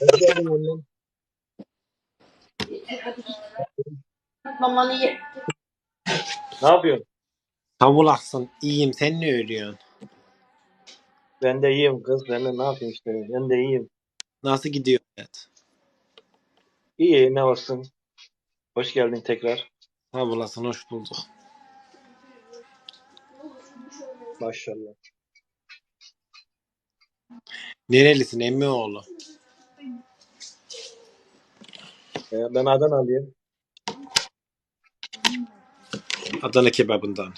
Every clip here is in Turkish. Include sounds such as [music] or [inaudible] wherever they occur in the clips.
Hoş geldin. Mamanı ye. Ne yapıyorsun? Tavulasın. İyiyim. Sen ne örüyorsun? Ben de iyiyim kız. Ben de ne yapayım işte. Ben de iyiyim. Nasıl gidiyor hayat? İyi ne olsun. Hoş geldin tekrar. Tavulasın. Hoş bulduk. Maşallah. Nerelisin emmi oğlu? Ee, ben Adanalıyım. Adana kebabından.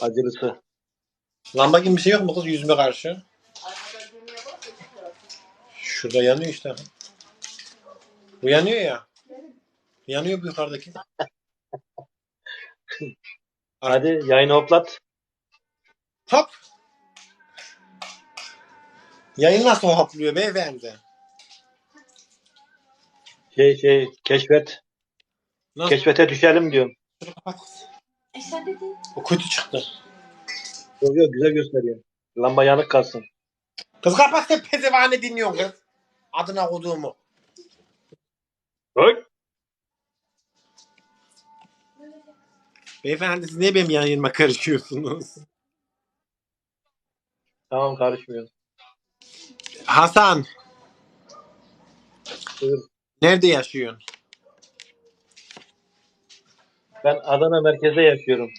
Acılısı. Lamba gibi bir şey yok mu kız yüzüme karşı? Şurada yanıyor işte. Bu yanıyor ya. Yanıyor bu yukarıdaki. Hadi yayını hoplat. Hop. Yayın nasıl hoplıyor beyefendi? Şey şey keşfet. Nasıl? Keşfete düşelim diyorum. Şunu kapat. E sen dedin. O kötü çıktı. Yok yok güzel gösteriyor. Lamba yanık kalsın. Kız kapat sen pezevane dinliyorsun kız. Adına koduğumu. Oy. Beyefendi siz niye benim yayınıma karışıyorsunuz? Tamam karışmıyoruz. Hasan. Buyur. Nerede yaşıyorsun? Ben Adana merkezde yaşıyorum.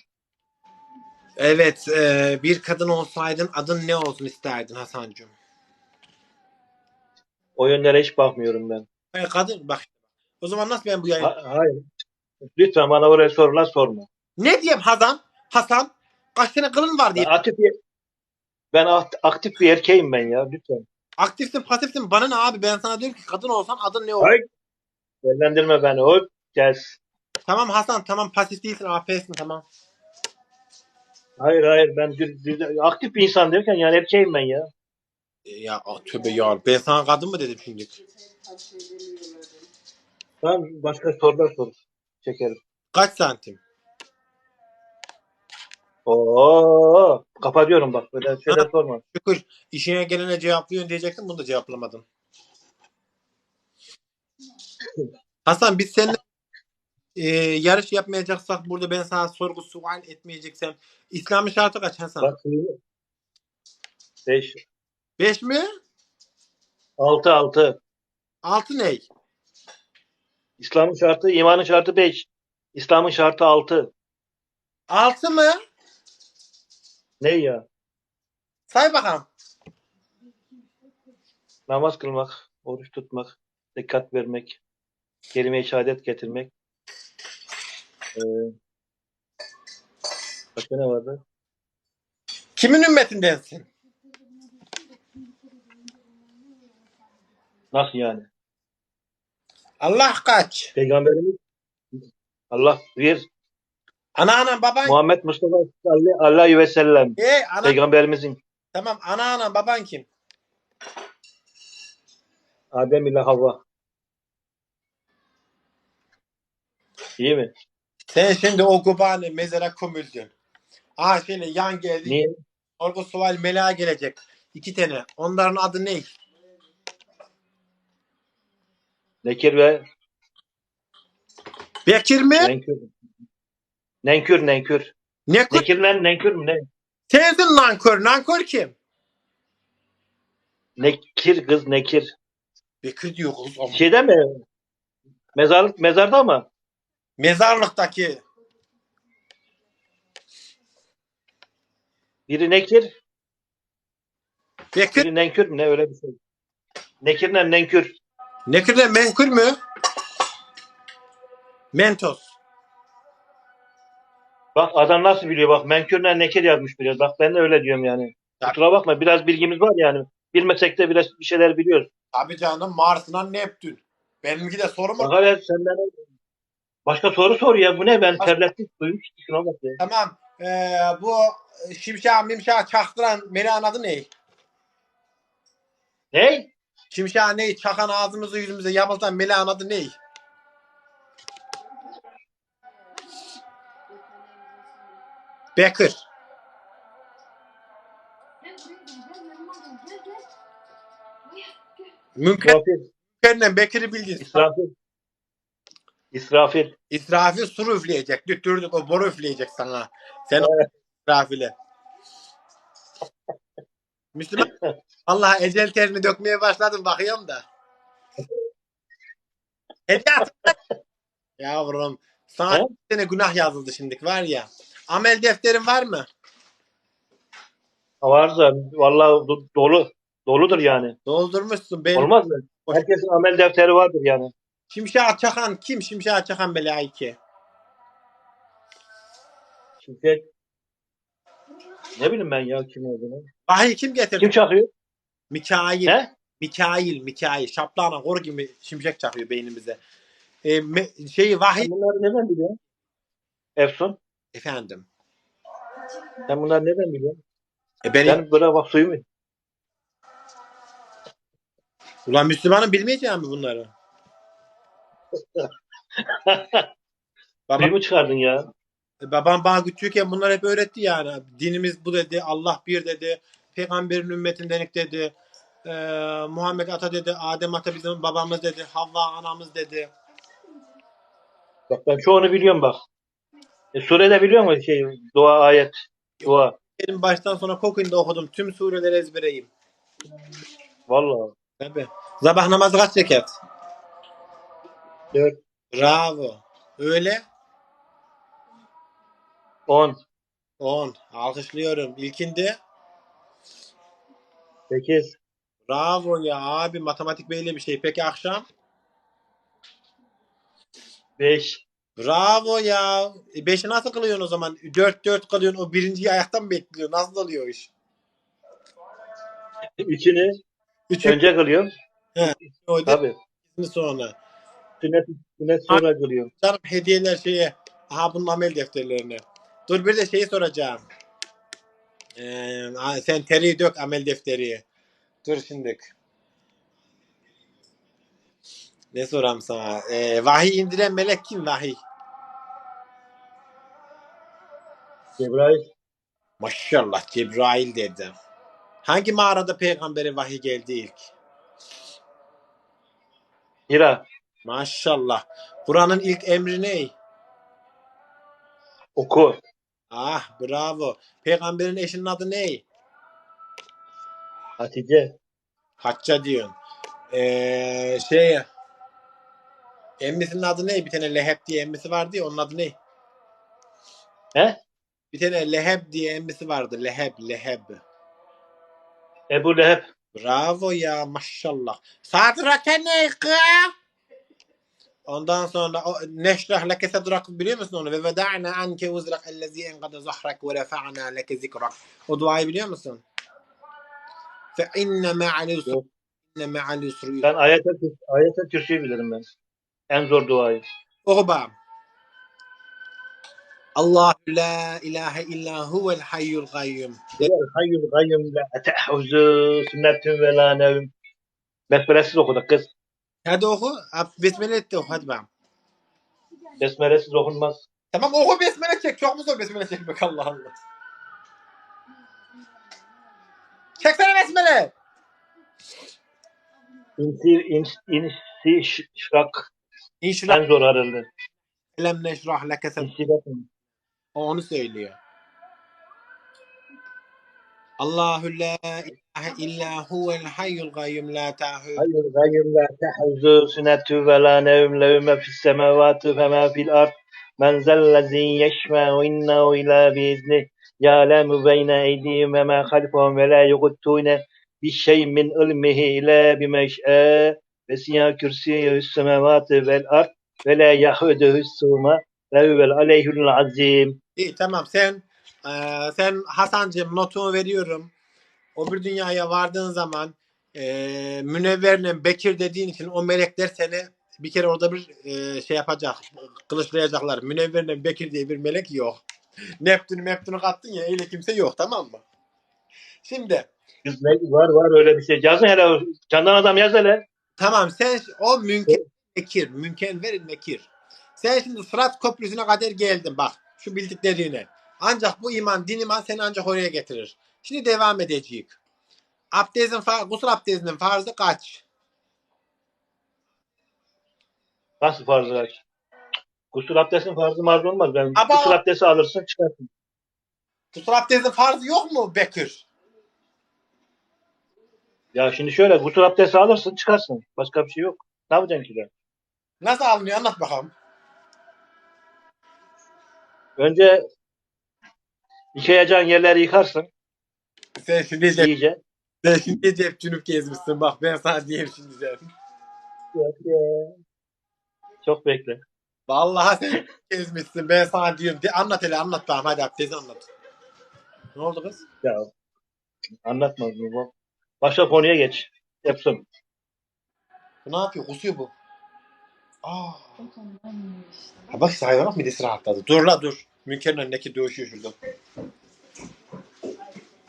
Evet, e, bir kadın olsaydın adın ne olsun isterdin Hasancığım? O yönlere hiç bakmıyorum ben. E, kadın bak. O zaman nasıl ben bu yayın? Ha- hayır. Lütfen bana oraya sorular sorma. Ne diyeyim Hasan? Hasan kaç tane kılın var diye. Aktif bir, ben akt- aktif bir erkeğim ben ya lütfen. Aktifsin pasifsin bana ne abi ben sana diyorum ki kadın olsan adın ne olur? Hayır. Değerlendirme beni. Hop gez. Tamam Hasan tamam pasif değilsin AP'sin tamam. Hayır hayır ben düz- düz- aktif bir insan derken yani erkeğim ben ya. E, ya ah, tövbe ya ben sana kadın mı dedim şimdi? Tamam başka sorular sor. Çekerim. Kaç santim? Oo kapatıyorum bak böyle şeyler sorma. Şükür işine gelene cevaplıyorsun diyecektim bunu da cevaplamadım. Hasan biz seninle e, yarış yapmayacaksak burada ben sana sorgu sual etmeyeceksem İslami şartı kaç Hasan? Bak 5 5 mi? 6 6 6 ne? İslam'ın şartı imanın şartı 5. İslam'ın şartı 6. 6 mı? Ne ya? Say bakalım. Namaz kılmak, oruç tutmak, zekat vermek, kelime-i şehadet getirmek. Ee, başka ne vardı? Kimin ümmetindensin? Nasıl yani? Allah kaç? Peygamberimiz Allah bir Ana ana baban. Muhammed Mustafa sallallahu ve sellem Hey ana. peygamberimizin Tamam ana ana baban kim? Adem ile Havva. İyi mi? Sen şimdi o kubane mezara kömüldün. Aa şöyle yan geldi. Niye? Sorgu sual meleğe gelecek. İki tane. Onların adı ne? Nekir ve Bekir mi? Nenkür. Nenkür, Nenkür. Nekir. Nekir lan, Nenkür mü ne? Sensin nankör. Nankör kim? Nekir kız, Nekir. Bekir diyor kız ama. Şeyde mi? Mezarlık, mezarda mı? Mezarlıktaki. Biri Nekir, Bekir. biri Nenkür mü ne öyle bir şey. Nekir ne, Nenkür. Nekir de menkür mü? Mentos. Bak adam nasıl biliyor bak Menkür ne, Nekir yazmış biliyor. Bak ben de öyle diyorum yani. Ya. Kusura bakma biraz bilgimiz var yani. Bilmesek de biraz bir şeyler biliyoruz. Tabii canım Mars'la Neptün. Benimki de soru mu? Bak hele senden başka soru sor ya. Bu ne ben terlettim duymuş. Şuna bak ya. Tamam. Ee, bu şimşek mimşek çaktıran meleğin adı ne? Ne? Şimşek ne? Çakan ağzımızı yüzümüze yapıltan meleğin adı ne? Bekir. Münker. Münker'le Bekir'i bildin. İsrafil. İsrafil. İsrafil suru üfleyecek. Düttürdük o boru üfleyecek sana. Sen o İsrafil'e. Müslüman [laughs] Allah ecel terini dökmeye başladım bakıyorum da. Hediye [laughs] Yavrum sana He? bir tane günah yazıldı şimdi var ya. Amel defterin var mı? Var da vallahi do- dolu. Doludur yani. Doldurmuşsun. Benim Olmaz mı? Herkesin amel defteri vardır yani. Şimşek Çakan kim? Şimşek Çakan belayki. Şimdi ne bileyim ben ya kim olduğunu. Vahiy kim getirdi? Kim çakıyor? Mikail. He? Mikail, Mikail. Şaplağına kor gibi şimşek çakıyor beynimize. E, me- şeyi vahiy bunları neden biliyorsun? Efsun. Efendim. Sen bunları neden biliyorsun? E beni Ben bırak bak suyu mu? ulan Müslümanın bilmeyeceğim mi bunları? Baba, [laughs] Suyu mu çıkardın ya? e, babam bana küçükken bunlar hep öğretti yani. Dinimiz bu dedi. Allah bir dedi. Peygamberin ümmetindenik dedi. E, Muhammed Ata dedi. Adem Ata bizim babamız dedi. Havva anamız dedi. Bak ben çoğunu biliyorum bak. E, surede biliyor musun şey dua ayet dua. Benim baştan sona kokunda okudum. Tüm sureleri ezbereyim. Vallahi. Tabii. Sabah namazı kaç rekat? Dört, Bravo. Öyle. 10, 10. Alkışlıyorum. İlkinde. 8, Bravo ya abi. Matematik böyle bir şey. Peki akşam? 5, Bravo ya. E, beşi nasıl kılıyorsun o zaman? 4 4 kılıyorsun. O birinciyi ayaktan bekliyor? Nasıl oluyor o iş? 3'ünü Üçü önce kılıyorum. oydu. Tabii. ikisini sonra. Sünnet, sünnet sonra kılıyorum. Canım hediyeler şeye. Aha bunun amel defterlerine. Dur bir de şeyi soracağım. Ee, sen teriyi dök amel defteri. Dur şimdi. Ne soram sana? Ee, vahiy indiren melek kim vahiy? Cebrail, Maşallah Cebrail dedi. Hangi mağarada peygambere vahiy geldi ilk? Hira, Maşallah. Kur'an'ın ilk emri ne? oku. Ah bravo. Peygamberin eşinin adı ne? Hatice, Hacca diyorsun. Ee, şey emmisinin adı ne? Bir tane Leheb diye emmisi vardı ya onun adı ne? he? Bir tane Leheb diye emmisi vardı. Leheb, Leheb. Ebu Leheb, Bravo ya maşallah. Sadrake ne kı? Ondan sonra o, neşrah leke sadrak biliyor musun onu? Ve veda'na anke uzrak ellezi enkade zahrak ve refa'na leke zikrak. O duayı biliyor musun? Fe inne me'al usri ben ayetel, ayetel kürsüyü bilirim ben. En zor duayı. Oku bakalım. Allahu la ilahe illa huvel hayyul gayyum. Hayyul gayyum la te'huzu sünnetün ve la nevm. Besmelesiz okuduk kız. Hadi oku. Besmele et de oku hadi bakalım. Besmelesiz okunmaz. Tamam oku besmele çek. Çok mu zor besmele çekmek Allah Allah. Çeksene besmele. İnsir, ins, insi, şrak. İnşallah. En zor herhalde. Lem neşrah leke. O onu söylüyor. Allahu la ilahe illa huvel hayyul gayyum la ta'hu. Hayyul gayyum la te'huzu sünnetü ve la nevm lehu me fis semavati ve ma fil ard. Men zellezi yeşme'u innehu ila biiznih. Ya'lemu beyne eydihim ve ma halfahum ve la yuguttune bir şey min ilmihi ila bimeş'e ve siyah kürsiyü semavati vel ard ve la yahuduhu suma ve huvel aleyhul azim. İyi tamam sen eee, sen Hasancığım notumu veriyorum. O bir dünyaya vardığın zaman eee Münevver'le Bekir dediğin için o melekler seni bir kere orada bir eee, şey yapacak. Kılıçlayacaklar. Münevver'le Bekir diye bir melek yok. [laughs] Neptün'ü Neptün'ü kattın ya öyle kimse yok tamam mı? Şimdi Kız ne var var öyle bir şey. Yazın hele candan adam yaz hele. Tamam sen o münker Bekir. Münker verin Bekir. Sen şimdi Fırat Köprüsü'ne kadar geldin bak. Şu bildiklerine. Ancak bu iman, din iman seni ancak oraya getirir. Şimdi devam edeceğiz. Abdestin gusül abdestinin farzı kaç? Nasıl farzı kaç? Gusül abdestin farzı marz olmaz. Ben Ama- gusül abdesti alırsın çıkarsın. Gusül abdestin farzı yok mu Bekir? Ya şimdi şöyle gusül abdesti alırsın çıkarsın. Başka bir şey yok. Ne yapacaksın ki ben? Nasıl alınıyor anlat bakalım. Önce yıkayacağın yerleri yıkarsın Sen şimdi cep, iyice. sen şimdi cep cünüp gezmişsin bak ben sana diyeyim şimdi sen. Çok bekle. Vallahi sen [laughs] gezmişsin ben sana diyorum. De, anlat hele anlat bakalım hadi abdesti anlat. Ne oldu kız? Ya anlatma bunu. Başka konuya geç. Yapsın. Bu ne yapıyor? Kusuyor bu. Aa. Ha bak işte hayvan bak midesi rahatladı. Dur la dur. Münker'in önündeki dövüşüyor şurada.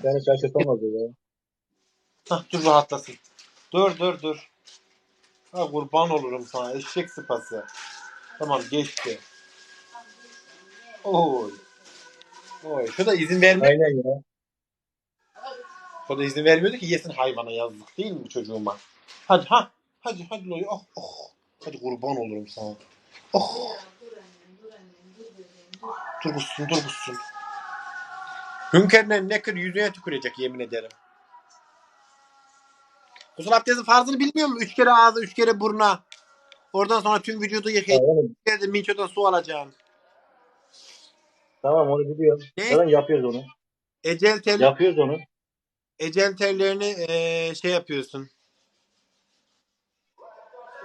Beni şaşırtamaz ya. Hah dur rahatlasın. Dur dur dur. Ha kurban olurum sana. Eşek sıpası. Tamam geçti. Oy. Oy. Şu da izin vermiyor. Aynen ya. Şu da izin vermiyordu ki yesin hayvana yazdık değil mi çocuğuma? Hadi ha. Hadi hadi Loy. Oh oh. Hadi kurban olurum sana. Oh. Dur kussun dur kussun. Hünker'le Necker yüzüne tükürecek yemin ederim. Gusül abdestin farzını bilmiyor musun? Üç kere ağzı, üç kere buruna. Oradan sonra tüm vücudu oğlum, bir kere de minçodan su alacaksın. tamam onu biliyorum. Ne? Zaten yapıyoruz onu. Ecel, tel, Yapıyoruz onu. Ecel tellerini eee, şey yapıyorsun.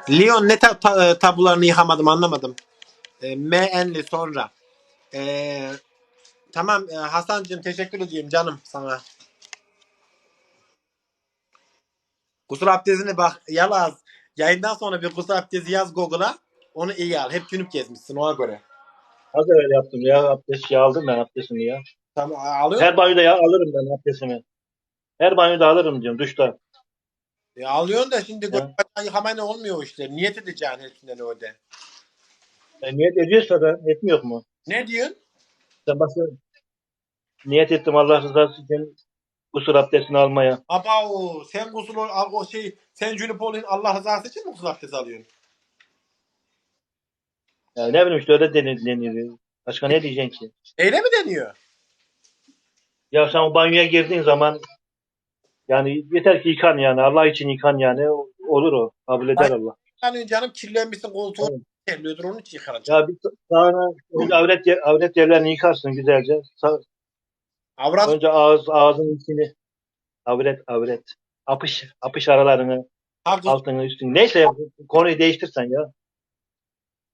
Leon ne ta- ta- e, tabularını yıkamadım anlamadım. E, MN'li sonra. E, tamam e, Hasan'cığım teşekkür ediyorum canım sana. Gusül abdestini bak yalaz. Yayından sonra bir gusül abdesti yaz Google'a. Onu iyi al. Hep cünüp gezmişsin ona göre. Az evvel yaptım ya. Abdest ya aldım ben abdestimi ya. Tamam alıyor Her banyoda ya alırım ben abdestimi. Her banyoda alırım diyorum duşta. E, alıyorsun da şimdi gusül yıkamayla olmuyor o işler. Niyet edeceksin hepsinden öyle. E, niyet ediyorsa da etmiyor mu? Ne diyorsun? Sen başka niyet ettim Allah rızası için gusül abdestini almaya. Aba sen gusül o şey sen cünüp olayım Allah rızası için mi gusül abdesti alıyorsun? Ya ne bileyim işte öyle denir, deniyor. Başka ne diyeceksin ki? Öyle mi deniyor? Ya sen o banyoya girdiğin zaman yani yeter ki yıkan yani. Allah için yıkan yani. Olur o. Kabul eder Allah. Yani canım kirlenmişsin koltuğu Evet. terliyordur onun için yıkanacak. Ya bir önce avret, avret yerlerini yıkarsın güzelce. Sa- Avrat önce ağız, ağzın içini avret, avret. Apış, apış aralarını, gus- altını, üstünü. Neyse ya, konuyu değiştirsen ya.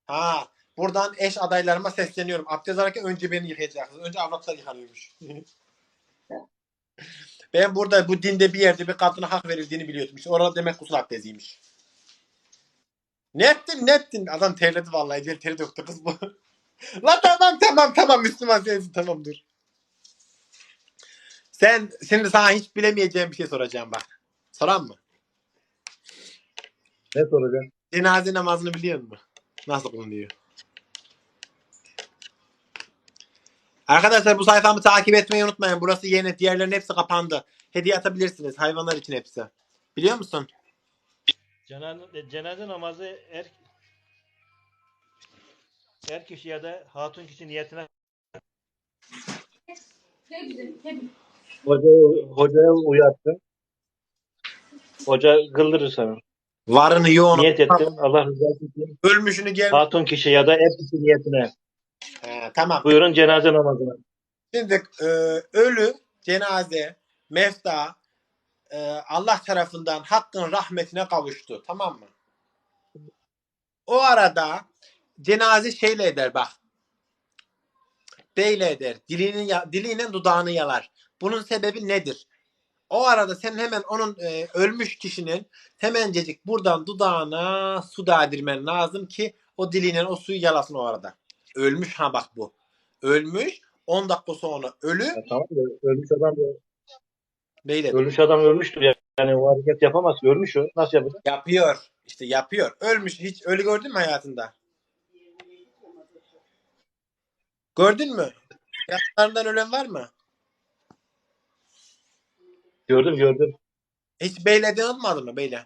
ha, buradan eş adaylarıma sesleniyorum. Abdest alırken önce beni yıkayacaksınız. Önce avratlar yıkanıyormuş. [laughs] ben burada bu dinde bir yerde bir kadına hak verildiğini biliyordum. İşte orada demek gusül abdestiymiş. Ne ettin ne ettin? Adam terledi vallahi. Gel teri döktü kız bu. [laughs] La tamam tamam tamam Müslüman sensin tamam dur. Sen şimdi sana hiç bilemeyeceğim bir şey soracağım bak. Soran mı? Ne soracağım? Cenaze namazını biliyor musun? Nasıl kılınıyor? Arkadaşlar bu sayfamı takip etmeyi unutmayın. Burası yeni. Diğerlerin hepsi kapandı. Hediye atabilirsiniz. Hayvanlar için hepsi. Biliyor musun? Cenaze, cenaze namazı er, er kişi ya da hatun kişi niyetine hoca, hocaya uyarsın. Hoca kıldırır sana. Varını yoğunu. Niyet ettin. Allah rızası için. Ölmüşünü gel. Hatun kişi ya da er kişi niyetine. Tamam. Buyurun cenaze namazına. Şimdi e, ölü, cenaze, mefta e, Allah tarafından hakkın rahmetine kavuştu. Tamam mı? O arada cenaze şeyle eder bak. Beyle eder. Dilinin, diliyle dudağını yalar. Bunun sebebi nedir? O arada sen hemen onun e, ölmüş kişinin hemencecik buradan dudağına su değdirmen lazım ki o diliyle o suyu yalasın o arada. Ölmüş ha bak bu. Ölmüş 10 dakika sonra ölü Ya tamam da ölmüş adam beyle ölmüş adam ölmüştür ya. Yani o hareket yapamaz. Ölmüş o. Nasıl yapacak? yapıyor. İşte yapıyor. Ölmüş. Hiç ölü gördün mü hayatında? Gördün mü? Yanlarından ölen var mı? Gördüm gördüm. Hiç beyleden olmadı mı beyle?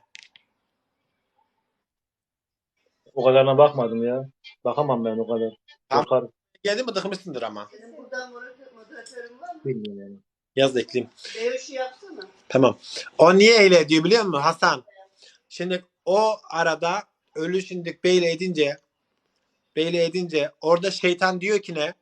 O kadarına bakmadım ya. Bakamam ben o kadar. Tamam. Korkarım. Geldi mi dıkmışsındır ama. Buradan var mı? Bilmiyorum yani. Yaz da ekleyeyim. Ev işi yapsana. Tamam. O niye eyle ediyor biliyor musun Hasan? Şimdi o arada ölü şimdi beyle edince beyle edince orada şeytan diyor ki ne?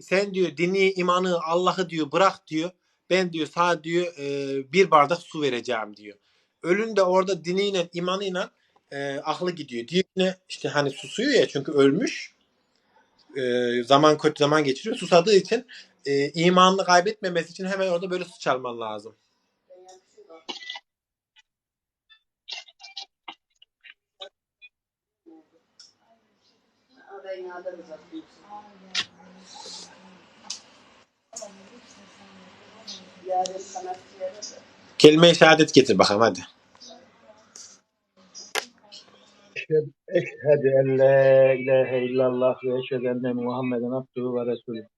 Sen diyor dini imanı Allah'ı diyor bırak diyor. Ben diyor sana diyor e, bir bardak su vereceğim diyor. Ölün de orada diniyle imanıyla e, aklı gidiyor. Diyor ki ne? işte hani susuyor ya çünkü ölmüş. E, zaman kötü zaman geçiriyor. Susadığı için e, imanını kaybetmemesi için hemen orada böyle su çalman lazım. Kelime-i şehadet getir bakalım hadi. Eşhedü en la ilahe illallah ve eşhedü enne Muhammeden abduhu ve resulü.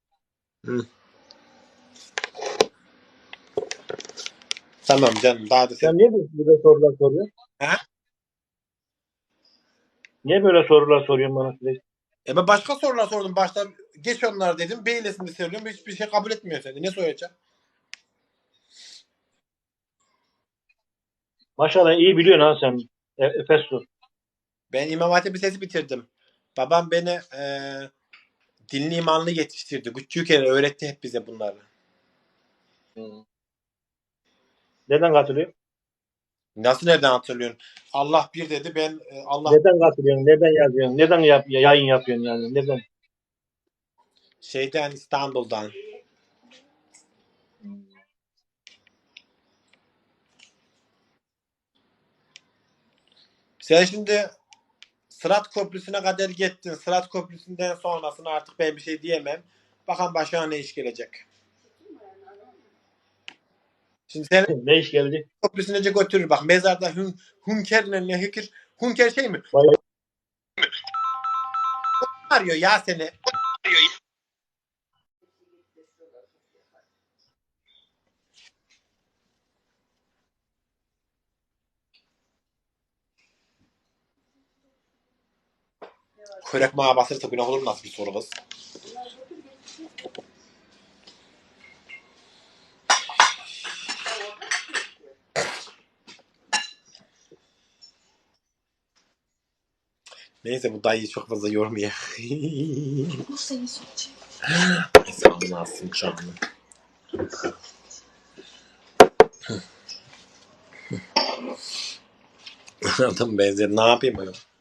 Tamam canım daha da sen. Niye böyle sorular soruyorsun? He? Niye böyle sorular soruyorsun bana sürekli? E ben başka sorular sordum. Başta geç onlar dedim. Beylesini söylüyorum. Hiçbir şey kabul etmiyor seni. Ne soracağım? Maşallah iyi biliyorsun ha sen. E, Efesus. Ben İmam Hatip Lisesi bitirdim. Babam beni e, dinli imanlı yetiştirdi. Küçükken öğretti hep bize bunları. Neden katılıyor? Nasıl nereden hatırlıyorsun? Allah bir dedi ben e, Allah Neden katılıyorsun? Neden yazıyorsun? Neden yap, yayın yapıyorsun yani? Neden? şeyden İstanbul'dan. Sen şimdi Sırat Köprüsü'ne kadar gittin. Sırat Köprüsü'nden sonrasını artık ben bir şey diyemem. Bakalım başına ne iş gelecek. Şimdi sen Ne iş geldi? köprüsüne götürür bak mezarda hün, hünker ne hükür hünker şey mi? Vay. Arıyor ya seni. Körek mağa basırsa günah olur nasıl bir soru kız? Neyse bu dayıyı çok fazla yormuyor. Neyse amına alsın. Adam benzer ne yapayım ben?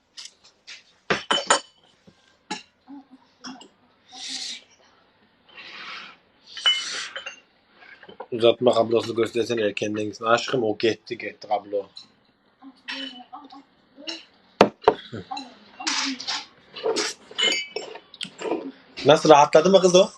Uzatma kablosu göstersene erkenden gitsin. Aşkım o gitti gitti kablo. Nasıl rahatladı mı kız o?